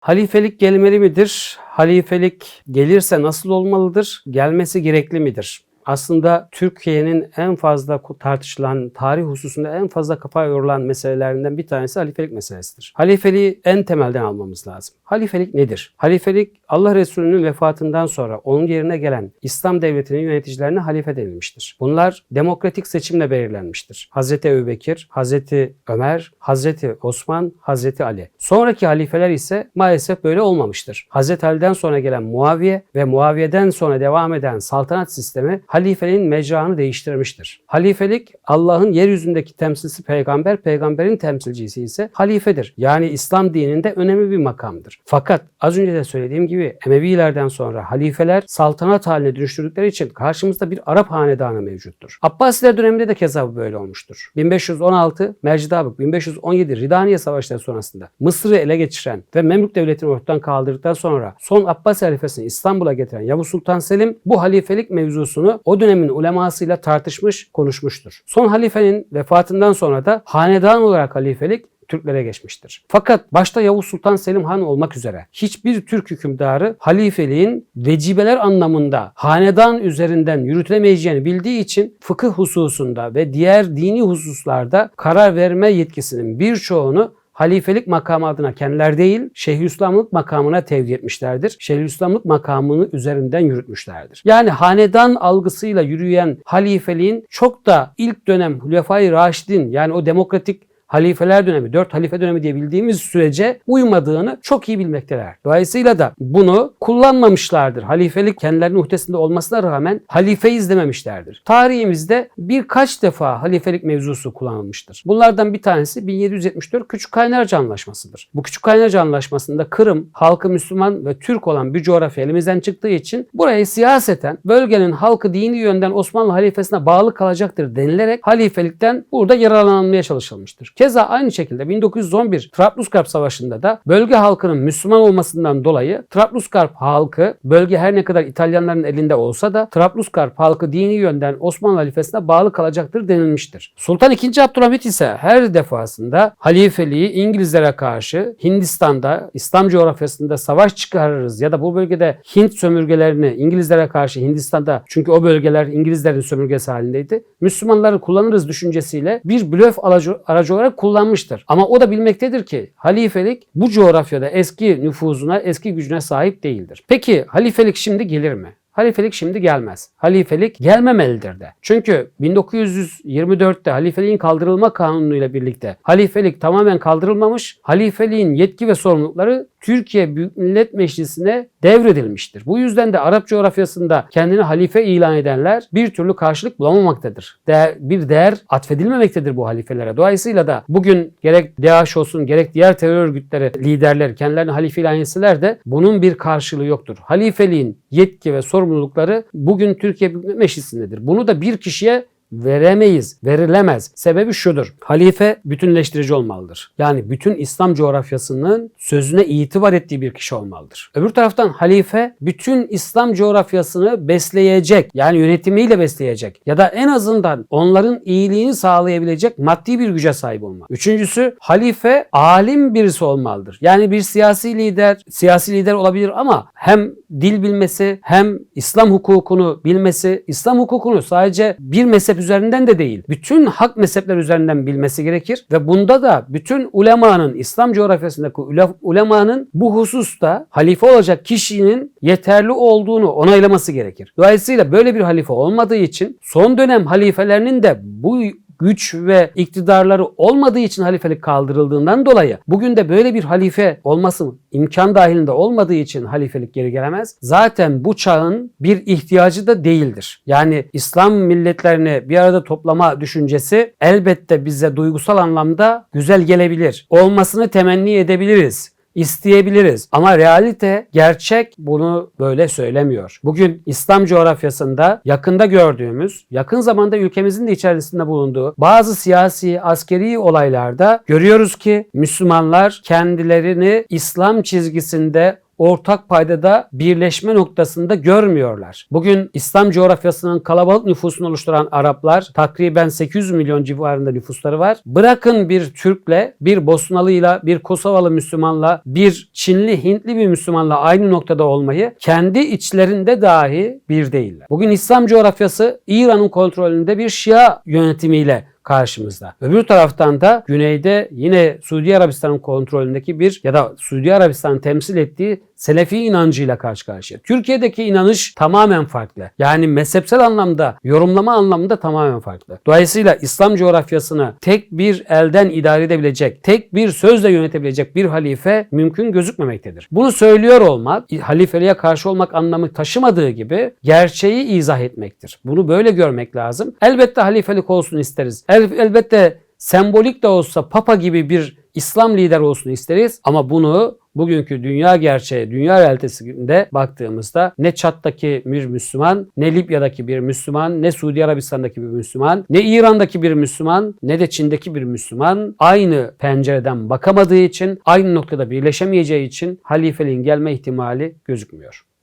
Halifelik gelmeli midir? Halifelik gelirse nasıl olmalıdır? Gelmesi gerekli midir? Aslında Türkiye'nin en fazla tartışılan, tarih hususunda en fazla kafa yorulan meselelerinden bir tanesi halifelik meselesidir. Halifeliği en temelden almamız lazım. Halifelik nedir? Halifelik Allah Resulü'nün vefatından sonra onun yerine gelen İslam devletinin yöneticilerine halife denilmiştir. Bunlar demokratik seçimle belirlenmiştir. Hazreti Ebubekir, Hazreti Ömer, Hazreti Osman, Hazreti Ali. Sonraki halifeler ise maalesef böyle olmamıştır. Hazreti Ali'den sonra gelen Muaviye ve Muaviye'den sonra devam eden saltanat sistemi halifeliğin mecranı değiştirmiştir. Halifelik Allah'ın yeryüzündeki temsilcisi peygamber, peygamberin temsilcisi ise halifedir. Yani İslam dininde önemli bir makamdır. Fakat az önce de söylediğim gibi Emevilerden sonra halifeler saltanat haline dönüştürdükleri için karşımızda bir Arap hanedanı mevcuttur. Abbasiler döneminde de keza böyle olmuştur. 1516 Mercidabık, 1517 Ridaniye Savaşları sonrasında Mısır'ı ele geçiren ve Memlük Devleti'ni ortadan kaldırdıktan sonra son Abbasi halifesini İstanbul'a getiren Yavuz Sultan Selim bu halifelik mevzusunu o dönemin ulemasıyla tartışmış, konuşmuştur. Son halifenin vefatından sonra da hanedan olarak halifelik Türklere geçmiştir. Fakat başta Yavuz Sultan Selim Han olmak üzere hiçbir Türk hükümdarı halifeliğin vecibeler anlamında hanedan üzerinden yürütülemeyeceğini bildiği için fıkıh hususunda ve diğer dini hususlarda karar verme yetkisinin birçoğunu halifelik makamı adına kendiler değil, Şeyhülislamlık makamına tevdi etmişlerdir. Şeyhülislamlık makamını üzerinden yürütmüşlerdir. Yani hanedan algısıyla yürüyen halifeliğin çok da ilk dönem Hulefai Raşidin yani o demokratik halifeler dönemi, dört halife dönemi diye bildiğimiz sürece uymadığını çok iyi bilmekteler. Dolayısıyla da bunu kullanmamışlardır. Halifelik kendilerinin uhdesinde olmasına rağmen halife izlememişlerdir. Tarihimizde birkaç defa halifelik mevzusu kullanılmıştır. Bunlardan bir tanesi 1774 Küçük Kaynarca Anlaşması'dır. Bu Küçük Kaynarca Anlaşması'nda Kırım halkı Müslüman ve Türk olan bir coğrafya elimizden çıktığı için burayı siyaseten bölgenin halkı dini yönden Osmanlı halifesine bağlı kalacaktır denilerek halifelikten burada yararlanmaya çalışılmıştır. Keza aynı şekilde 1911 Trablusgarp Savaşı'nda da bölge halkının Müslüman olmasından dolayı Trablusgarp halkı bölge her ne kadar İtalyanların elinde olsa da Trablusgarp halkı dini yönden Osmanlı halifesine bağlı kalacaktır denilmiştir. Sultan II. Abdülhamit ise her defasında halifeliği İngilizlere karşı Hindistan'da, İslam coğrafyasında savaş çıkarırız ya da bu bölgede Hint sömürgelerini İngilizlere karşı Hindistan'da çünkü o bölgeler İngilizlerin sömürgesi halindeydi. Müslümanları kullanırız düşüncesiyle bir blöf aracı, olarak kullanmıştır. Ama o da bilmektedir ki halifelik bu coğrafyada eski nüfuzuna, eski gücüne sahip değildir. Peki halifelik şimdi gelir mi? Halifelik şimdi gelmez. Halifelik gelmemelidir de. Çünkü 1924'te halifeliğin kaldırılma kanunuyla birlikte halifelik tamamen kaldırılmamış. Halifeliğin yetki ve sorumlulukları Türkiye Büyük Millet Meclisi'ne devredilmiştir. Bu yüzden de Arap coğrafyasında kendini halife ilan edenler bir türlü karşılık bulamamaktadır. Değer, bir değer atfedilmemektedir bu halifelere. Dolayısıyla da bugün gerek DAEŞ olsun gerek diğer terör örgütleri liderler kendilerini halife ilan etseler de bunun bir karşılığı yoktur. Halifeliğin yetki ve sorumlulukları bugün Türkiye Büyük Millet Meclisi'ndedir. Bunu da bir kişiye veremeyiz, verilemez. Sebebi şudur. Halife bütünleştirici olmalıdır. Yani bütün İslam coğrafyasının sözüne itibar ettiği bir kişi olmalıdır. Öbür taraftan halife bütün İslam coğrafyasını besleyecek, yani yönetimiyle besleyecek ya da en azından onların iyiliğini sağlayabilecek maddi bir güce sahip olmalı. Üçüncüsü halife alim birisi olmalıdır. Yani bir siyasi lider, siyasi lider olabilir ama hem dil bilmesi hem İslam hukukunu bilmesi, İslam hukukunu sadece bir mezhep üzerinden de değil, bütün hak mezhepler üzerinden bilmesi gerekir ve bunda da bütün ulemanın, İslam coğrafyasındaki ulemanın bu hususta halife olacak kişinin yeterli olduğunu onaylaması gerekir. Dolayısıyla böyle bir halife olmadığı için son dönem halifelerinin de bu güç ve iktidarları olmadığı için halifelik kaldırıldığından dolayı bugün de böyle bir halife olması imkan dahilinde olmadığı için halifelik geri gelemez. Zaten bu çağın bir ihtiyacı da değildir. Yani İslam milletlerini bir arada toplama düşüncesi elbette bize duygusal anlamda güzel gelebilir. Olmasını temenni edebiliriz isteyebiliriz. Ama realite, gerçek bunu böyle söylemiyor. Bugün İslam coğrafyasında yakında gördüğümüz, yakın zamanda ülkemizin de içerisinde bulunduğu bazı siyasi, askeri olaylarda görüyoruz ki Müslümanlar kendilerini İslam çizgisinde ortak paydada birleşme noktasında görmüyorlar. Bugün İslam coğrafyasının kalabalık nüfusunu oluşturan Araplar takriben 800 milyon civarında nüfusları var. Bırakın bir Türk'le, bir Bosnalıyla, bir Kosovalı Müslümanla, bir Çinli, Hintli bir Müslümanla aynı noktada olmayı kendi içlerinde dahi bir değiller. Bugün İslam coğrafyası İran'ın kontrolünde bir Şia yönetimiyle karşımızda. Öbür taraftan da güneyde yine Suudi Arabistan'ın kontrolündeki bir ya da Suudi Arabistan'ın temsil ettiği Selefi inancıyla karşı karşıya. Türkiye'deki inanış tamamen farklı. Yani mezhepsel anlamda, yorumlama anlamında tamamen farklı. Dolayısıyla İslam coğrafyasını tek bir elden idare edebilecek, tek bir sözle yönetebilecek bir halife mümkün gözükmemektedir. Bunu söylüyor olmak, halifeliğe karşı olmak anlamı taşımadığı gibi gerçeği izah etmektir. Bunu böyle görmek lazım. Elbette halifelik olsun isteriz. El, elbette sembolik de olsa papa gibi bir İslam lider olsun isteriz ama bunu bugünkü dünya gerçeği, dünya realitesinde baktığımızda ne Çat'taki bir Müslüman, ne Libya'daki bir Müslüman, ne Suudi Arabistan'daki bir Müslüman, ne İran'daki bir Müslüman, ne de Çin'deki bir Müslüman aynı pencereden bakamadığı için, aynı noktada birleşemeyeceği için halifeliğin gelme ihtimali gözükmüyor.